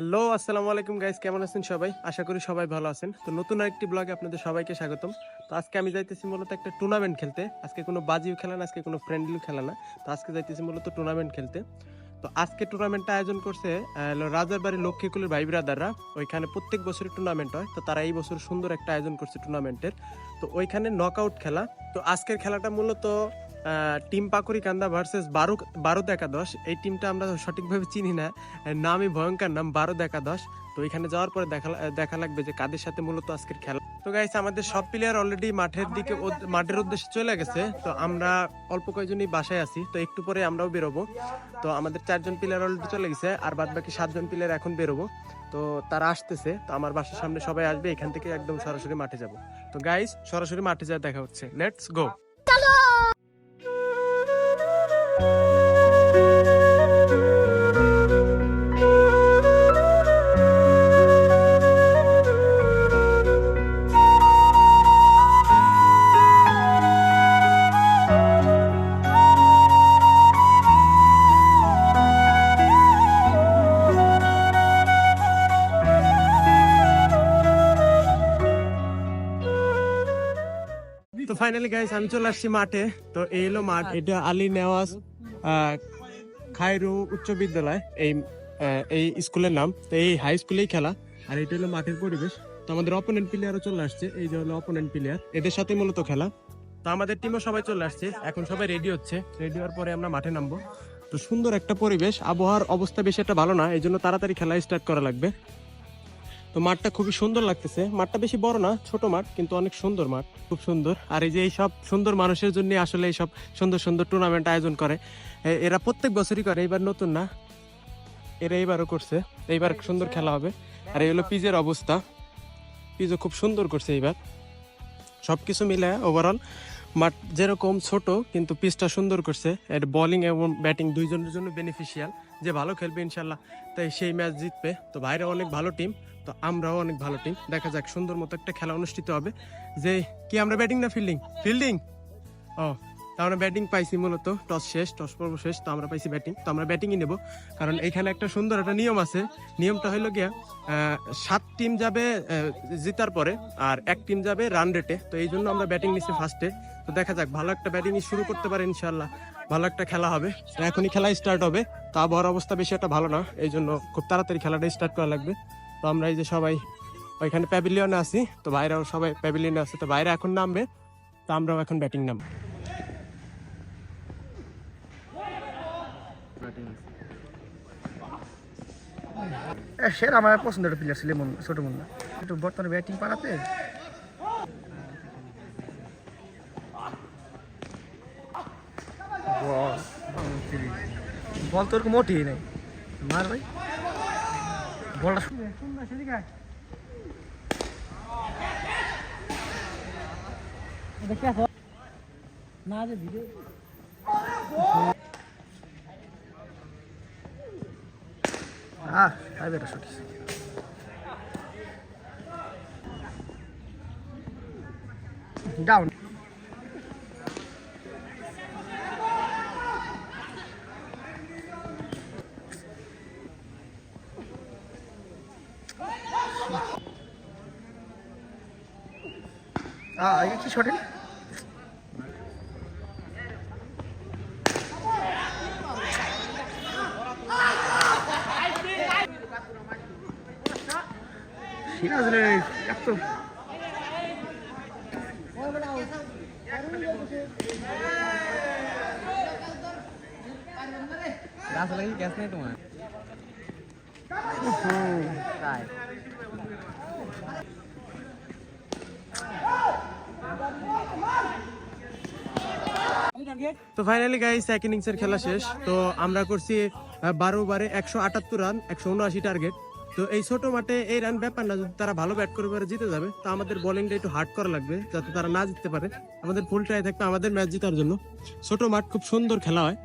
Hello আসসালামু আলাইকুম guys কেমন আছেন সবাই? আশা করি সবাই ভালো আছেন। তো নতুন আরেকটি ব্লগে আপনাদের সবাইকে স্বাগতম। তো আজকে আমি যাইতেছি মূলত একটা টুর্নামেন্ট খেলতে। আজকে কোনো বাজিও খেলা না আজকে কোনো ফ্রেন্ডলিও খেলা না। তো আজকে যাইতেছি মূলত টুর্নামেন্ট খেলতে। তো আজকে টুর্নামেন্টটা আয়োজন করছে আহ, হলো রাজার বাড়ি লক্ষ্মীকুলের ভাই ব্রাদাররা ওইখানে প্রত্যেক বছরই টুর্নামেন্ট হয়। তো তারা এই বছর সুন্দর একটা আয়োজন করছে টুর্নামেন্টের তো ওইখানে নকআউট খেলা। তো আজকের খেলাটা মূলত টিম পাকুরি কান্দা ভার্সেস বারো বারো একাদশ। এই টিমটা আমরা সঠিকভাবে চিনি না। নামই ভয়ঙ্কর নাম বারো একাদশ। তো এখানে যাওয়ার পরে দেখা দেখা লাগবে যে কাদের সাথে মূলত আজকের খেলা। তো গাইস আমাদের সব প্লেয়ার অলরেডি মাঠের দিকে মাঠের উদ্দেশ্যে চলে গেছে। তো আমরা অল্প কয়েকজনই বাসায় আছি। তো একটু পরে আমরাও বেরোবো। তো আমাদের চারজন প্লেয়ার অলরেডি চলে গেছে, আর বাদ বাকি সাতজন প্লেয়ার এখন বেরোবো। তো তারা আসতেছে। তো আমার বাসার সামনে সবাই আসবে। এখান থেকে একদম সরাসরি মাঠে যাব। তো গাইস সরাসরি মাঠে যা দেখা হচ্ছে। লেটস গো ফাইনালি গাইস আমি চলে আসছি মাঠে। তো এই হলো মাঠ। এটা আলী নেওয়াজ। খায়রু উচ্চ বিদ্যালয়, এই এই স্কুলের নাম। তো এই হাই স্কুলেই খেলা। আর এটা হলো মাঠের পরিবেশ। তো আমাদের অপোনেন্ট প্লেয়ারও চলে আসছে। এই যে হলো অপোনেন্ট প্লেয়ার এদের সাথে মূলত খেলা। তো আমাদের টিমও সবাই চলে আসছে। এখন সবাই রেডি হচ্ছে। রেডি হওয়ার পরে আমরা মাঠে নামবো। তো সুন্দর একটা পরিবেশ। আবহাওয়ার অবস্থা বেশি একটা ভালো না। এই জন্য তাড়াতাড়ি খেলা স্টার্ট করা লাগবে। তো মাঠটা খুবই সুন্দর লাগতেছে। মাঠটা বেশি বড় না, ছোট মাঠ, কিন্তু অনেক সুন্দর মাঠ। খুব সুন্দর। আর এই যে এই সব সুন্দর মানুষের জন্য আসলে এই সব সুন্দর সুন্দর টুর্নামেন্ট আয়োজন করে এরা প্রত্যেক বছরই করে, এইবার নতুন না। এরা এইবারও করছে, এইবার সুন্দর খেলা হবে। আর এই হলো পিজের অবস্থা। পিজও খুব সুন্দর করছে এইবার। সব কিছু মিলে ওভারঅল মাঠ যেরকম ছোট, কিন্তু পিচটা সুন্দর করছে। এর বোলিং এবং ব্যাটিং দুইজনের জন্য বেনিফিশিয়াল যে ভালো খেলবে ইনশাল্লাহ, তাই সেই ম্যাচ জিতবে। তো বাইরে অনেক ভালো টিম তো আমরাও অনেক ভালো টিম দেখা যাক, সুন্দর মতো একটা খেলা অনুষ্ঠিত হবে। যে, কি আমরা ব্যাটিং না ফিল্ডিং ফিল্ডিং ও, তো আমরা ব্যাটিং পাইছি মূলত। টস শেষ, টস পর্ব শেষ, তো আমরা পাইছি ব্যাটিং তো আমরা ব্যাটিংই নেব। কারণ এখানে একটা সুন্দর একটা নিয়ম আছে। নিয়মটা হলো গিয়া সাত টিম যাবে জিতার পরে, আর এক টিম যাবে রান রেটে তো এই জন্য আমরা ব্যাটিং নিচ্ছি ফার্স্টে তো দেখা যাক, ভালো একটা ব্যাটিং শুরু করতে পারে ইনশাল্লাহ ভালো একটা খেলা হবে। এখনই খেলা স্টার্ট হবে। তা আবহাওয়ার অবস্থা বেশি একটা ভালো না, এই জন্য খুব তাড়াতাড়ি খেলাটা স্টার্ট করা লাগবে। তো আমরা এই যে সবাই ওইখানে প্যাভিলিয়নে আছি, তো বাইরেও সবাই প্যাভিলিয়নে আছে, তো বাইরে এখন নামবে, তো আমরাও এখন ব্যাটিং নামবো। সেরা আমার পছন্দের প্লেয়ার ছিল ছোট মুন্না একটু বর্তমানে ব্যাটিং পাড়াতে বল তো ওরকম মোটেই নাই মার ভাই বলটা শুনে না যে ভিডিও আহ আই বেটা শুটিস ডাউন আহ কি শটে সিরাজ রে এত। গাছ লাগি গ্যাস নেই তোমার? তাই। তো ফাইনালি গাইস এক ইনিংসের খেলা শেষ। তো আমরা করছি বারো বারে একশো আটাত্তর রান একশো উনআশি টার্গেট তো এই ছোট মাঠে এই রান ব্যাপার না, যদি তারা ভালো ব্যাট করবে জিতে যাবে, তো আমাদের বোলিংটা একটু হার্ড করা লাগবে, যাতে তারা না জিততে পারে। আমাদের ফুল ট্রাই থাকবে আমাদের ম্যাচ জেতার জন্য। ছোট মাঠ খুব সুন্দর খেলা হয়।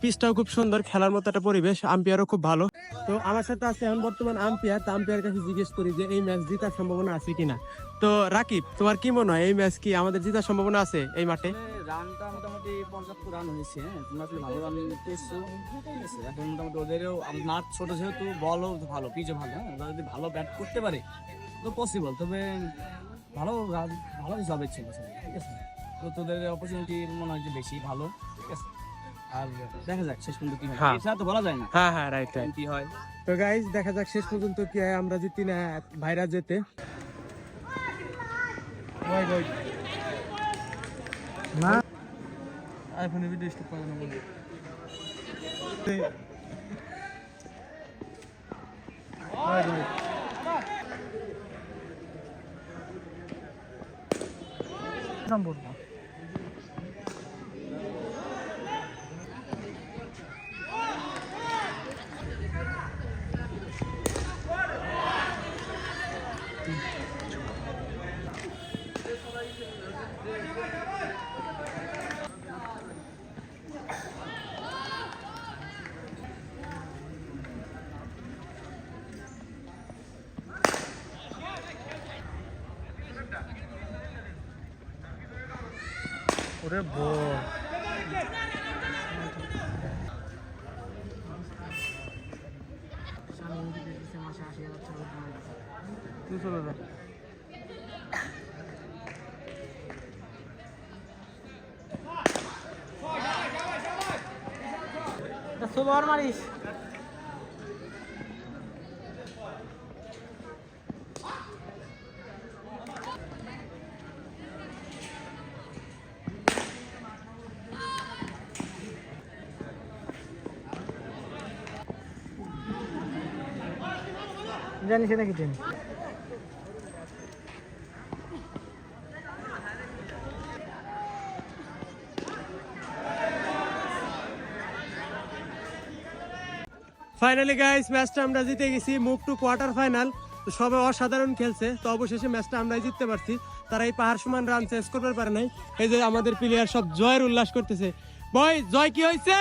পিচটাও খুব সুন্দর, খেলার মতো একটা পরিবেশ। আম্পায়ারও খুব ভালো। তো আমার সাথে আছে এখন বর্তমান আম্পায়ার তো আম্পায়ার কাছে জিজ্ঞেস করি যে এই ম্যাচ জেতার সম্ভাবনা আছে কিনা? তো রাকিব, তোমার কি মনে হয়, এই ম্যাচ কি আমাদের জেতার সম্ভাবনা আছে এই মাঠে? রানটা মোটামুটি পর্যাপ্ত রান হয়েছে হ্যাঁ তোমরা আসলে ভালো রান পেয়েছ। ঠিক আছে, এখন মোটামুটি ওদেরও মাঠ ছোট যেহেতু বলও ভালো, পিচও ভালো হ্যাঁ ওরা যদি ভালো ব্যাট করতে পারে, তো পসিবল তবে ভালো ভালো হবে ছিল, ঠিক আছে। তো তোদের অপরচুনিটি মনে হয় যে বেশি ভালো, ঠিক আছে। আর দেখা যাক শেষ পর্যন্ত কি হয়। হ্যাঁ। এটা তো বলা যায় না হ্যাঁ হ্যাঁ রাইট রাইট কি হয়। তো গাইজ দেখা যাক শেষ পর্যন্ত কি হয় আমরা জিতি না ভাইরা যেতে না আইফোনে ভিডিও স্টপ করে নেব নম্বর ওরে বল। তুই চলে যা। ষোলো আর মারিস। জানিস নাকি তুমি ফাইনালি গাইস ম্যাচটা আমরা জিতে গেছি। মুভ টু কোয়ার্টার ফাইনাল তো সবাই অসাধারণ খেলছে। তো অবশেষে ম্যাচটা আমরাই জিততে পারছি। তারা এই পাহাড় সমান রান চেস করতে পারে নাই। এই যে আমাদের প্লেয়ার সব জয়ের উল্লাস করতেছে। বয় জয় কি হয়েছে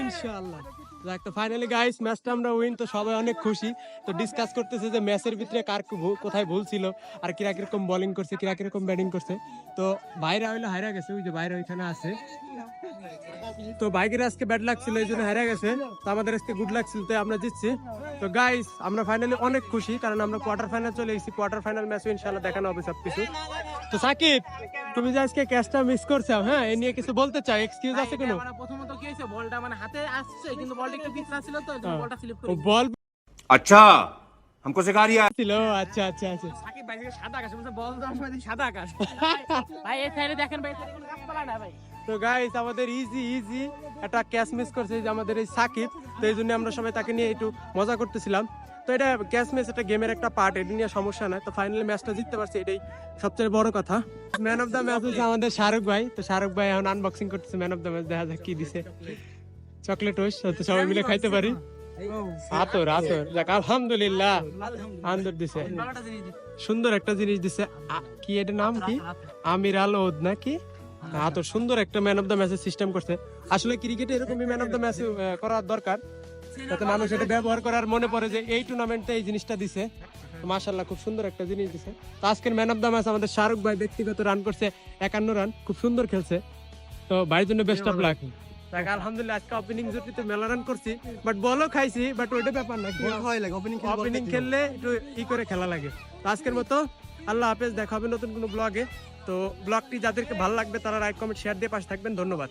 ইনশাআল্লাহ। যাক তো ফাইনালি গাইস ম্যাচটা আমরা উইন তো সবাই অনেক খুশি। তো ডিসকাস করতেছে যে ম্যাচের ভিতরে কার কোথায় ভুল ছিল, আর কিরা কীরকম বোলিং করছে, কিরা কীরকম ব্যাটিং করছে। তো বাইরে হইলে হারা গেছে, ওই যে বাইরে ওইখানে আছে। তো বাইকের আজকে ব্যাড লাগছিল এই জন্য হেরে গেছে। তো আমাদের আজকে গুড লাগছিল তো আমরা জিতছি। তো গাইস আমরা ফাইনালি অনেক খুশি, কারণ আমরা কোয়ার্টার ফাইনাল চলে এসেছি। কোয়ার্টার ফাইনাল ম্যাচ ইনশাআল্লাহ দেখানো হবে সবকিছু। তো সাকিব, তুমি যে আজকে ক্যাচটা মিস করছ হ্যাঁ এ নিয়ে কিছু বলতে চাও? এক্সকিউজ আছে কোনো? কি হয়েছে বলটা মানে হাতে আসছে কিন্তু বলটা একটু পিছলা ছিল তো এই জন্য বলটা স্লিপ ও করে বল अच्छा हमको सिखा रिया ছিল আচ্ছা আচ্ছা আচ্ছা সাকিব ভাই থেকে সাদা আকাশ বলছে বল দেওয়ার সময় দেখি সাদা আকাশ ভাই এই সাইডে দেখেন ভাই এখানে কোনো গাছপালা না ভাই তো গাইস আমাদের ইজি ইজি একটা ক্যাচ মিস করছে এই যে আমাদের এই সাকিব তো এই জন্য আমরা সবাই তাকে নিয়ে একটু মজা করতেছিলাম তো এটা ক্যাচ ম্যাচ একটা গেমের একটা পার্ট এটা নিয়ে সমস্যা নাই। তো ফাইনালি ম্যাচটা জিততে পারছি এটাই সবচেয়ে বড় কথা। ম্যান অফ দ্য ম্যাচ হচ্ছে আমাদের শাহরুখ ভাই। তো শাহরুখ ভাই এখন আনবক্সিং করতেছে ম্যান অফ দ্য ম্যাচ দেখা যাক কি দিছে। চকলেট ওইস তো সবাই মিলে খাইতে পারি। আতর আতর। যাক আলহামদুলিল্লাহ। আন্দর দিছে। সুন্দর একটা জিনিস দিছে। কি এটার নাম কি? আমির আল ওদ নাকি? তো সুন্দর একটা ম্যান অফ দ্য ম্যাচের সিস্টেম করছে। আসলে ক্রিকেটে এরকমই ম্যান অফ দ্য ম্যাচ করার দরকার। যাতে মানুষ এটা ব্যবহার করার মনে পড়ে যে এই টুর্নামেন্টে এই জিনিসটা দিছে। মাশাল্লাহ খুব সুন্দর একটা জিনিস দিছে। তো আজকের ম্যান অফ দ্য ম্যাচ আমাদের শাহরুখ ভাই ব্যক্তিগত রান করছে একান্ন রান খুব সুন্দর খেলছে। তো ভাইয়ের জন্য বেস্ট অফ লাক দেখ আলহামদুলিল্লাহ আজকে ওপেনিং জুটিতে মেলা রান করছি বাট বলও খাইছি বাট ওইটা ব্যাপার না ওপেনিং খেললে একটু ই করে খেলা লাগে। তো আজকের মতো আল্লাহ হাফেজ দেখা হবে নতুন কোনো ব্লগে তো ব্লগটি যাদেরকে ভালো লাগবে তারা লাইক কমেন্ট শেয়ার দিয়ে পাশে থাকবেন। ধন্যবাদ।